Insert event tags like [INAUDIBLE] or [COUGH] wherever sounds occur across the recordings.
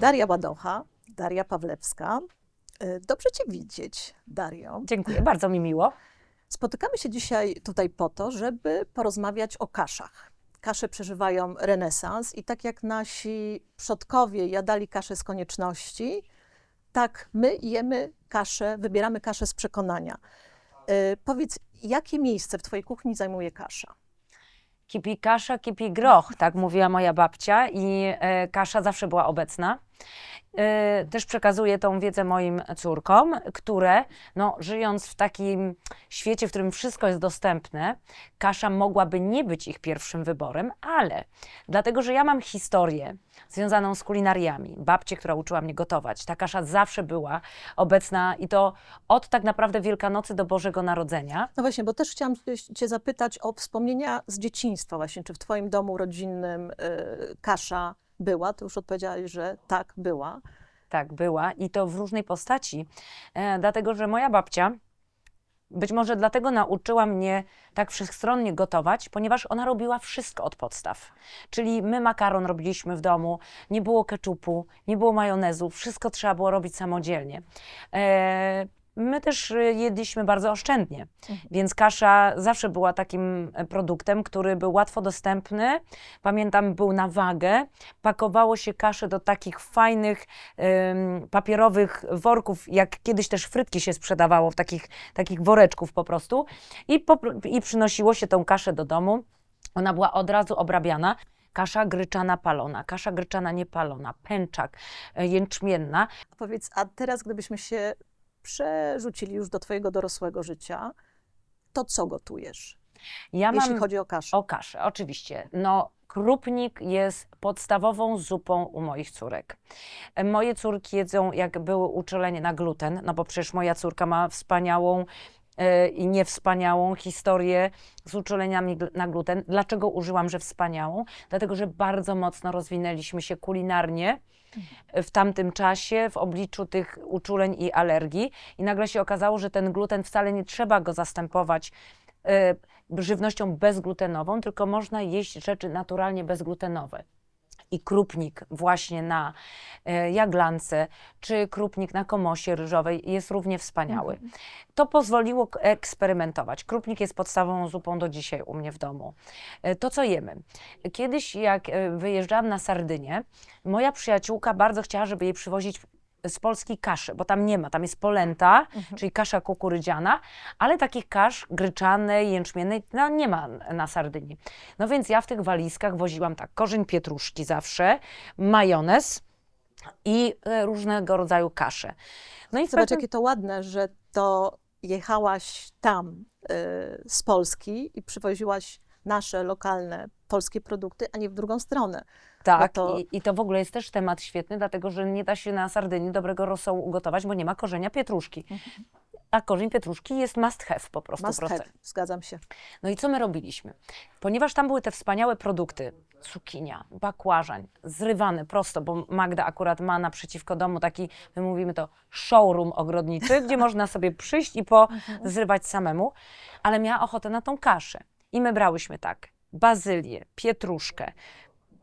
Daria Ładocha, Daria Pawlewska. Y, Dobrze Cię widzieć, Dario. Dziękuję, bardzo mi miło. Spotykamy się dzisiaj tutaj po to, żeby porozmawiać o kaszach. Kasze przeżywają renesans i tak jak nasi przodkowie jadali kaszę z konieczności, tak my jemy kaszę, wybieramy kaszę z przekonania. Y, powiedz, jakie miejsce w Twojej kuchni zajmuje kasza? Kipi kasza, kipi groch, tak mówiła moja babcia i e, kasza zawsze była obecna. E, też przekazuję tą wiedzę moim córkom, które no, żyjąc w takim świecie, w którym wszystko jest dostępne, kasza mogłaby nie być ich pierwszym wyborem, ale dlatego, że ja mam historię związaną z kulinariami, babcię, która uczyła mnie gotować, ta kasza zawsze była obecna i to od tak naprawdę Wielkanocy do Bożego Narodzenia. No właśnie, bo też chciałam Cię- zapytać o wspomnienia z dzieciństwa właśnie. Czy w Twoim domu rodzinnym y, kasza była? Ty już odpowiedziałaś, że tak, była. Tak, była i to w różnej postaci, e, dlatego że moja babcia być może dlatego nauczyła mnie tak wszechstronnie gotować, ponieważ ona robiła wszystko od podstaw. Czyli my makaron robiliśmy w domu, nie było keczupu, nie było majonezu, wszystko trzeba było robić samodzielnie. E, My też e, jedliśmy bardzo oszczędnie, więc kasza zawsze była takim e, produktem, który był łatwo dostępny. Pamiętam, był na wagę. Pakowało się kaszę do takich fajnych em, papierowych worków, jak kiedyś też frytki się sprzedawało w takich, takich woreczków po prostu. I, po, I przynosiło się tą kaszę do domu. Ona była od razu obrabiana. Kasza gryczana palona, kasza gryczana niepalona, pęczak, e, jęczmienna. Powiedz, a teraz gdybyśmy się przerzucili już do Twojego dorosłego życia, to co gotujesz, Ja jeśli chodzi o kaszę? o kaszę, oczywiście. No, krupnik jest podstawową zupą u moich córek. Moje córki jedzą, jak były uczulenie na gluten, no bo przecież moja córka ma wspaniałą i niewspaniałą historię z uczuleniami na gluten. Dlaczego użyłam, że wspaniałą? Dlatego, że bardzo mocno rozwinęliśmy się kulinarnie w tamtym czasie w obliczu tych uczuleń i alergii i nagle się okazało, że ten gluten wcale nie trzeba go zastępować e, żywnością bezglutenową, tylko można jeść rzeczy naturalnie bezglutenowe. I krupnik właśnie na e, jaglance, czy krupnik na komosie ryżowej jest równie wspaniały. To pozwoliło eksperymentować. Krupnik jest podstawową zupą do dzisiaj u mnie w domu. E, To, co jemy. Kiedyś, jak e, wyjeżdżałam na Sardynię, moja przyjaciółka bardzo chciała, żeby jej przywozić z Polski kaszy, bo tam nie ma, tam jest polenta, czyli kasza kukurydziana, ale takich kasz gryczanej, jęczmiennej no, nie ma na Sardynii. No więc ja w tych walizkach woziłam tak, korzeń pietruszki zawsze, majonez i e, różnego rodzaju kasze. No i Zobacz, pewnym- jakie to ładne, że to jechałaś tam y, z Polski i przywoziłaś nasze lokalne polskie produkty, a nie w drugą stronę. Tak, to- i, i to w ogóle jest też temat świetny, dlatego że nie da się na Sardynii dobrego rosołu ugotować, bo nie ma korzenia pietruszki. A korzeń pietruszki jest must have po prostu. Must have, zgadzam się. No i co my robiliśmy? Ponieważ tam były te wspaniałe produkty, cukinia, bakłażań, zrywane prosto, bo Magda akurat ma naprzeciwko domu taki, my mówimy to showroom ogrodniczy, gdzie [LAUGHS] można sobie przyjść i pozrywać samemu, ale miała ochotę na tą kaszę. I my brałyśmy tak, bazylię, pietruszkę,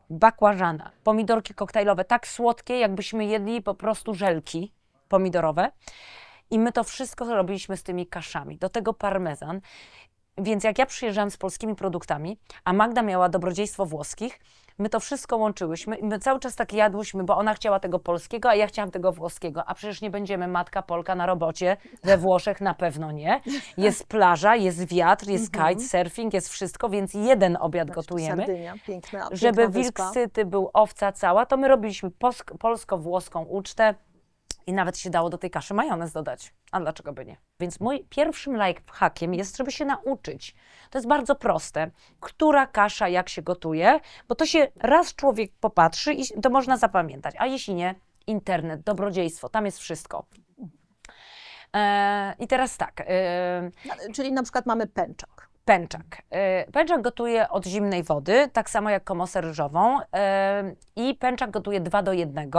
bakłażana, pomidorki koktajlowe, tak słodkie, jakbyśmy jedli po prostu żelki pomidorowe. I my to wszystko robiliśmy z tymi kaszami. Do tego parmezan. Więc jak ja przyjeżdżałam z polskimi produktami, a Magda miała dobrodziejstwo włoskich, my to wszystko łączyłyśmy i my cały czas tak jadłyśmy, bo ona chciała tego polskiego, a ja chciałam tego włoskiego. A przecież nie będziemy matka Polka na robocie we Włoszech, na pewno nie. Jest plaża, jest wiatr, jest kite, surfing, jest wszystko, więc jeden obiad gotujemy. Sardynia, piękna, Żeby piękna wilk wyspa. syty był, owca cała, to my robiliśmy polsko-włoską ucztę i nawet się dało do tej kaszy majonez dodać. A dlaczego by nie? Więc mój pierwszym lifehackiem jest, żeby się nauczyć. To jest bardzo proste. Która kasza jak się gotuje, bo to się raz człowiek popatrzy i to można zapamiętać. A jeśli nie, internet, dobrodziejstwo, tam jest wszystko. E, I teraz tak. E, Czyli na przykład mamy pęczak. Pęczak. E, Pęczak gotuje od zimnej wody, tak samo jak komosę ryżową. I pęczak gotuje 2 do 1.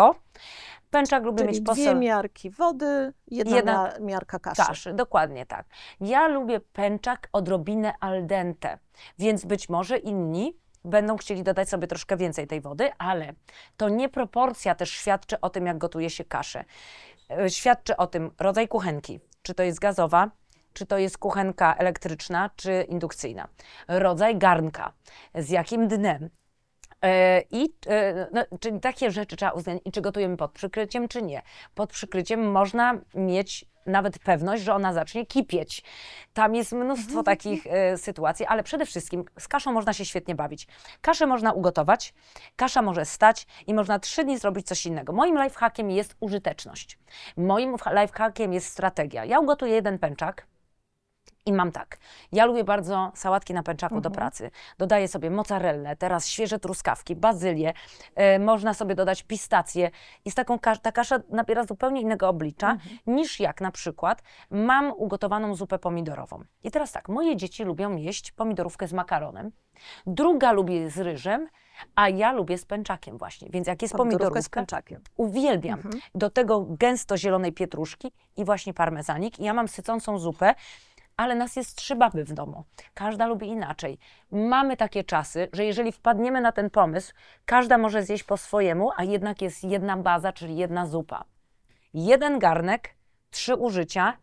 Pęczak lubi Czyli mieć dwie posol miarki wody, jedna, Jedna mia- miarka kaszy. kaszy. Dokładnie tak. Ja lubię pęczak odrobinę al dente, więc być może inni będą chcieli dodać sobie troszkę więcej tej wody, ale to nie proporcja też świadczy o tym, jak gotuje się kaszę. E, Świadczy o tym rodzaj kuchenki, czy to jest gazowa, czy to jest kuchenka elektryczna, czy indukcyjna. Rodzaj garnka, z jakim dnem. E, I, e, no, czyli takie rzeczy trzeba uwzględnić. I czy gotujemy pod przykryciem, czy nie. Pod przykryciem można mieć nawet pewność, że ona zacznie kipieć. Tam jest mnóstwo takich e, sytuacji, ale przede wszystkim z kaszą można się świetnie bawić. Kaszę można ugotować, kasza może stać i można trzy dni zrobić coś innego. Moim lifehackiem jest użyteczność. Moim lifehackiem jest strategia. Ja ugotuję jeden pęczak, i mam tak. Ja lubię bardzo sałatki na pęczaku do pracy. Dodaję sobie mozzarellę, teraz świeże truskawki, bazylię. E, można sobie dodać pistacje. I z taką kasz, ta kasza nabiera zupełnie innego oblicza niż jak na przykład mam ugotowaną zupę pomidorową. I teraz tak, moje dzieci lubią jeść pomidorówkę z makaronem. Druga lubi z ryżem, a ja lubię z pęczakiem właśnie. Więc jak jest Pomidorówkę z pomidorówka, pęczakiem. Uwielbiam. Do tego gęsto zielonej pietruszki i właśnie parmezanik. I ja mam sycącą zupę, ale nas jest trzy baby w domu. Każda lubi inaczej. Mamy takie czasy, że jeżeli wpadniemy na ten pomysł, każda może zjeść po swojemu, a jednak jest jedna baza, czyli jedna zupa. Jeden garnek, trzy użycia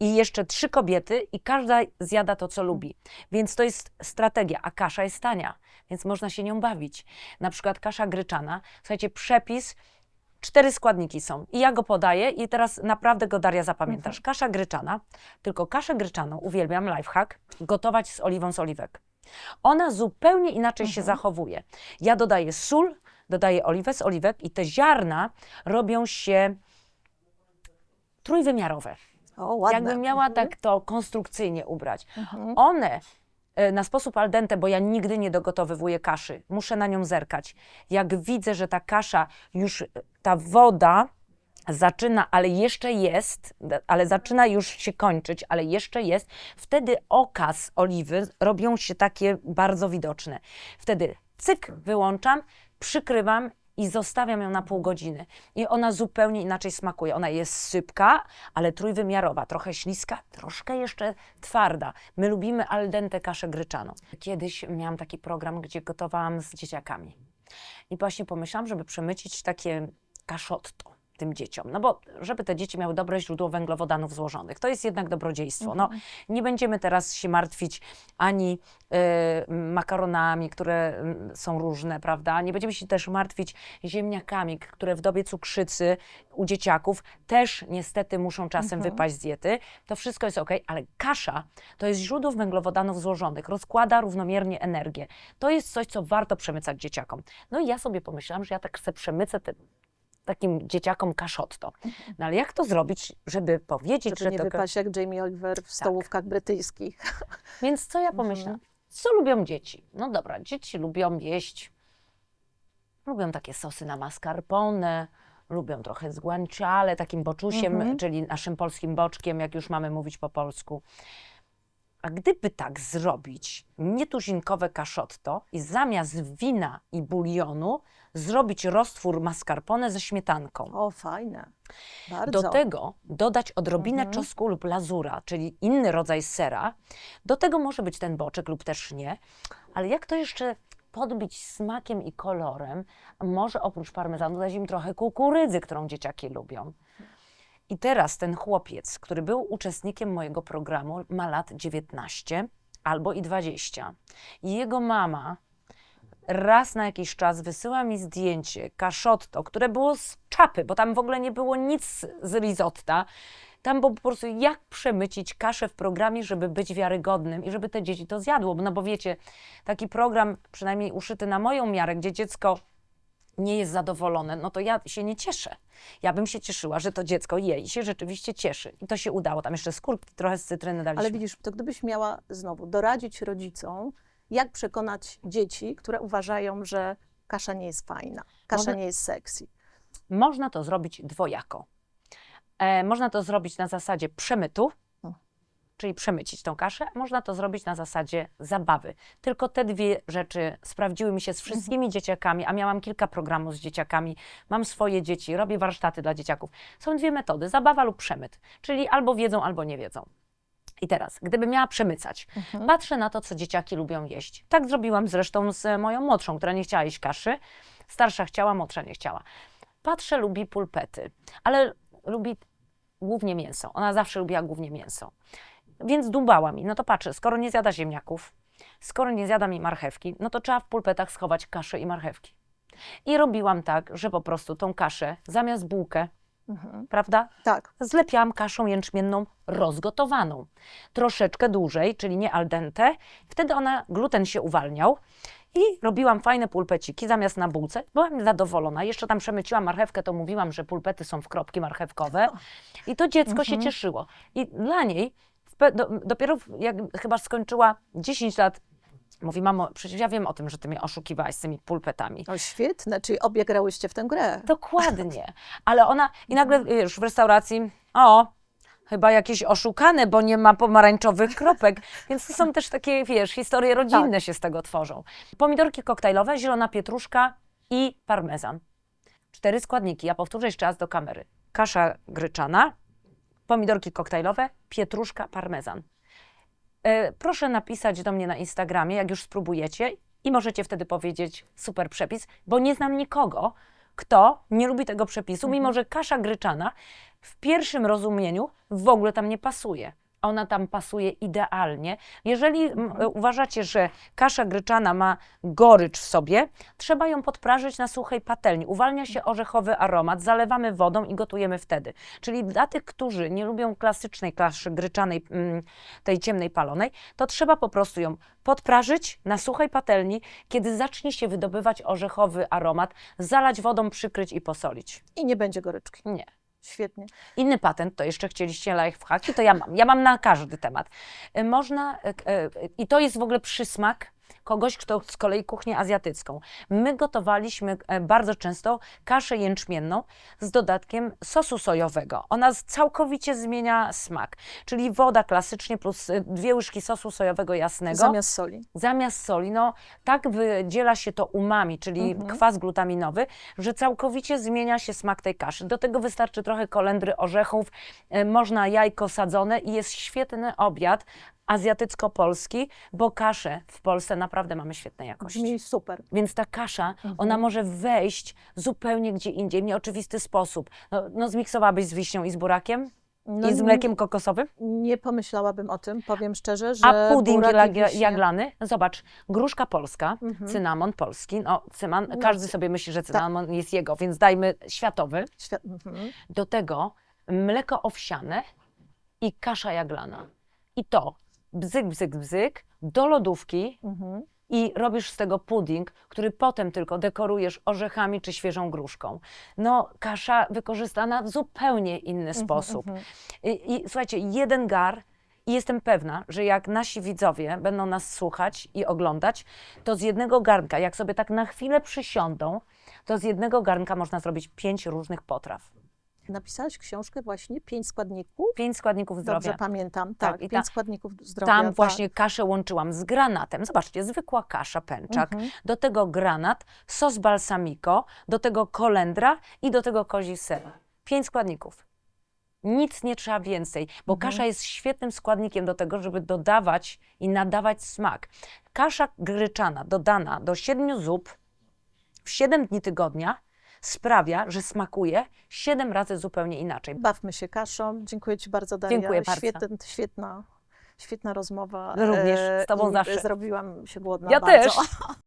i jeszcze trzy kobiety i każda zjada to, co lubi. Więc to jest strategia, a kasza jest tania, więc można się nią bawić. Na przykład kasza gryczana, słuchajcie, przepis, cztery składniki są i ja go podaję i teraz naprawdę go Daria zapamiętasz. Kasza gryczana, tylko kaszę gryczaną, uwielbiam, lifehack, gotować z oliwą z oliwek. Ona zupełnie inaczej się zachowuje. Ja dodaję sól, dodaję oliwę z oliwek i te ziarna robią się trójwymiarowe. O, ładne. Jakbym miała tak to konstrukcyjnie ubrać. One e, na sposób al dente, bo ja nigdy nie dogotowywuję kaszy, muszę na nią zerkać. Jak widzę, że ta kasza już, e, ta woda zaczyna, ale jeszcze jest, ale zaczyna już się kończyć, ale jeszcze jest, wtedy okaz oliwy robią się takie bardzo widoczne. Wtedy cyk, wyłączam, przykrywam i zostawiam ją na pół godziny. I ona zupełnie inaczej smakuje. Ona jest sypka, ale trójwymiarowa, trochę śliska, troszkę jeszcze twarda. My lubimy al dente kaszę gryczaną. Kiedyś miałam taki program, gdzie gotowałam z dzieciakami. I właśnie pomyślałam, żeby przemycić takie kaszotto tym dzieciom. No bo żeby te dzieci miały dobre źródło węglowodanów złożonych. To jest jednak dobrodziejstwo. No, nie będziemy teraz się martwić ani y, makaronami, które mm, są różne, prawda? Nie będziemy się też martwić ziemniakami, które w dobie cukrzycy u dzieciaków też niestety muszą czasem wypaść z diety. To wszystko jest ok, ale kasza to jest źródło węglowodanów złożonych, rozkłada równomiernie energię. To jest coś, co warto przemycać dzieciakom. No i ja sobie pomyślałam, że ja tak chcę przemycę te, takim dzieciakom kaszotto. No ale jak to zrobić, żeby powiedzieć, Żeby że nie to... wypaść jak Jamie Oliver w stołówkach brytyjskich. [LAUGHS] Więc co ja pomyślałam? Co lubią dzieci? No dobra, dzieci lubią jeść, lubią takie sosy na mascarpone, lubią trochę z guanciale, takim boczusiem, czyli naszym polskim boczkiem, jak już mamy mówić po polsku. A gdyby tak zrobić nietuzinkowe kaszotto i zamiast wina i bulionu zrobić roztwór mascarpone ze śmietanką. O, fajne. Bardzo. Do tego dodać odrobinę czosnku lub lazura, czyli inny rodzaj sera. Do tego może być ten boczek lub też nie. Ale jak to jeszcze podbić smakiem i kolorem, może oprócz parmezanu dać im trochę kukurydzy, którą dzieciaki lubią. I teraz ten chłopiec, który był uczestnikiem mojego programu, ma lat 19 albo i 20. I jego mama raz na jakiś czas wysyła mi zdjęcie kaszotto, które było z czapy, bo tam w ogóle nie było nic z risotta. Tam było po prostu jak przemycić kaszę w programie, żeby być wiarygodnym i żeby te dzieci to zjadło. No bo wiecie, taki program, przynajmniej uszyty na moją miarę, gdzie dziecko nie jest zadowolone, no to ja się nie cieszę. Ja bym się cieszyła, że to dziecko je i się rzeczywiście cieszy. I to się udało. Tam jeszcze skórki, trochę z cytryny daliśmy. Ale widzisz, to gdybyś miała znowu doradzić rodzicom, jak przekonać dzieci, które uważają, że kasza nie jest fajna, kasza Może- nie jest sexy. Można to zrobić dwojako. E, można to zrobić na zasadzie przemytu. Czyli przemycić tą kaszę. Można to zrobić na zasadzie zabawy. Tylko te dwie rzeczy sprawdziły mi się z wszystkimi dzieciakami, a miałam kilka programów z dzieciakami. Mam swoje dzieci, robię warsztaty dla dzieciaków. Są dwie metody, zabawa lub przemyt, czyli albo wiedzą, albo nie wiedzą. I teraz, gdybym miała przemycać, Mhm. patrzę na to, co dzieciaki lubią jeść. Tak zrobiłam zresztą z moją młodszą, która nie chciała jeść kaszy. Starsza chciała, młodsza nie chciała. Patrzę, lubi pulpety, ale lubi głównie mięso. Ona zawsze lubiła głównie mięso. Więc dubała mi, no to patrzę, skoro nie zjada ziemniaków, skoro nie zjada mi marchewki, no to trzeba w pulpetach schować kaszę i marchewki. I robiłam tak, że po prostu tą kaszę zamiast bułkę, Mhm. prawda, Tak. zlepiałam kaszą jęczmienną rozgotowaną. Troszeczkę dłużej, czyli nie al dente. Wtedy ona, gluten się uwalniał i robiłam fajne pulpeciki zamiast na bułce. Byłam zadowolona. Jeszcze tam przemyciłam marchewkę, to mówiłam, że pulpety są w kropki marchewkowe. I to dziecko się Mhm. cieszyło. I dla niej, do, dopiero jak chyba skończyła 10 lat, mówi, mamo, przecież ja wiem o tym, że ty mnie oszukiwałaś z tymi pulpetami. O, świetne, czyli obie grałyście w tę grę. Dokładnie. [LAUGHS] Ale ona i nagle już w restauracji, o, chyba jakieś oszukane, bo nie ma pomarańczowych kropek. [LAUGHS] Więc to są też takie, wiesz, historie rodzinne się z tego tworzą. Pomidorki koktajlowe, zielona pietruszka i parmezan. Cztery składniki. Ja powtórzę jeszcze raz do kamery. Kasza gryczana, pomidorki koktajlowe, pietruszka, parmezan. E, proszę napisać do mnie na Instagramie, jak już spróbujecie i możecie wtedy powiedzieć super przepis, bo nie znam nikogo, kto nie lubi tego przepisu, mimo że kasza gryczana w pierwszym rozumieniu w ogóle tam nie pasuje. Ona tam pasuje idealnie. Jeżeli m, e, uważacie, że kasza gryczana ma gorycz w sobie, trzeba ją podprażyć na suchej patelni. Uwalnia się orzechowy aromat, zalewamy wodą i gotujemy wtedy. Czyli dla tych, którzy nie lubią klasycznej kaszy gryczanej, tej ciemnej palonej, to trzeba po prostu ją podprażyć na suchej patelni, kiedy zacznie się wydobywać orzechowy aromat, zalać wodą, przykryć i posolić. I nie będzie goryczki. Nie. Świetnie. Inny patent, to jeszcze chcieliście lifehacki, to ja mam. Ja mam na każdy temat. Y, Można, y, y, i to jest w ogóle przysmak kogoś, kto z kolei kuchnię azjatycką. My gotowaliśmy e, bardzo często kaszę jęczmienną z dodatkiem sosu sojowego. Ona całkowicie zmienia smak, czyli woda klasycznie plus y, dwie łyżki sosu sojowego jasnego Zamiast soli. zamiast soli, no tak wydziela się to umami, czyli Mhm. kwas glutaminowy, że całkowicie zmienia się smak tej kaszy. Do tego wystarczy trochę kolendry, orzechów, e, można jajko sadzone i jest świetny obiad azjatycko-polski, bo kasze w Polsce naprawdę mamy świetnej jakości. Brzmi super. Więc ta kasza, Mhm. ona może wejść zupełnie gdzie indziej, w nieoczywisty sposób. No, no zmiksowałabyś z wiśnią i z burakiem? No, I z mlekiem kokosowym? Nie pomyślałabym o tym, powiem szczerze, że A pudding burak i lag- wiśnie- jaglany? Zobacz, gruszka polska, Mhm. cynamon polski, no cyman, No, każdy sobie myśli, że cynamon jest jego, więc dajmy światowy. Świat... Mhm. Do tego mleko owsiane i kasza jaglana. I to bzyk, bzyk, bzyk do lodówki Mhm. i robisz z tego pudding, który potem tylko dekorujesz orzechami czy świeżą gruszką. No, kasza wykorzystana w zupełnie inny sposób. Mhm. I, I słuchajcie, jeden gar, i jestem pewna, że jak nasi widzowie będą nas słuchać i oglądać, to z jednego garnka, jak sobie tak na chwilę przysiądą, to z jednego garnka można zrobić pięć różnych potraw. Napisałaś książkę właśnie, pięć składników. Pięć składników zdrowia. Dobrze pamiętam, Tak, tak, i pięć ta- składników zdrowia. Tam tak. właśnie kaszę łączyłam z granatem. Zobaczcie, zwykła kasza pęczak. Mhm. Do tego granat, sos balsamico, do tego kolendra i do tego kozi ser. Pięć składników. Nic nie trzeba więcej, bo Mhm. kasza jest świetnym składnikiem do tego, żeby dodawać i nadawać smak. Kasza gryczana dodana do siedmiu zup w siedem dni tygodnia sprawia, że smakuje siedem razy zupełnie inaczej. Bawmy się kaszą. Dziękuję Ci bardzo, Daria. Dziękuję bardzo. Świetny, świetna, świetna rozmowa. Również, E, z tobą i zawsze. Zrobiłam się głodna Ja bardzo. też. [LAUGHS]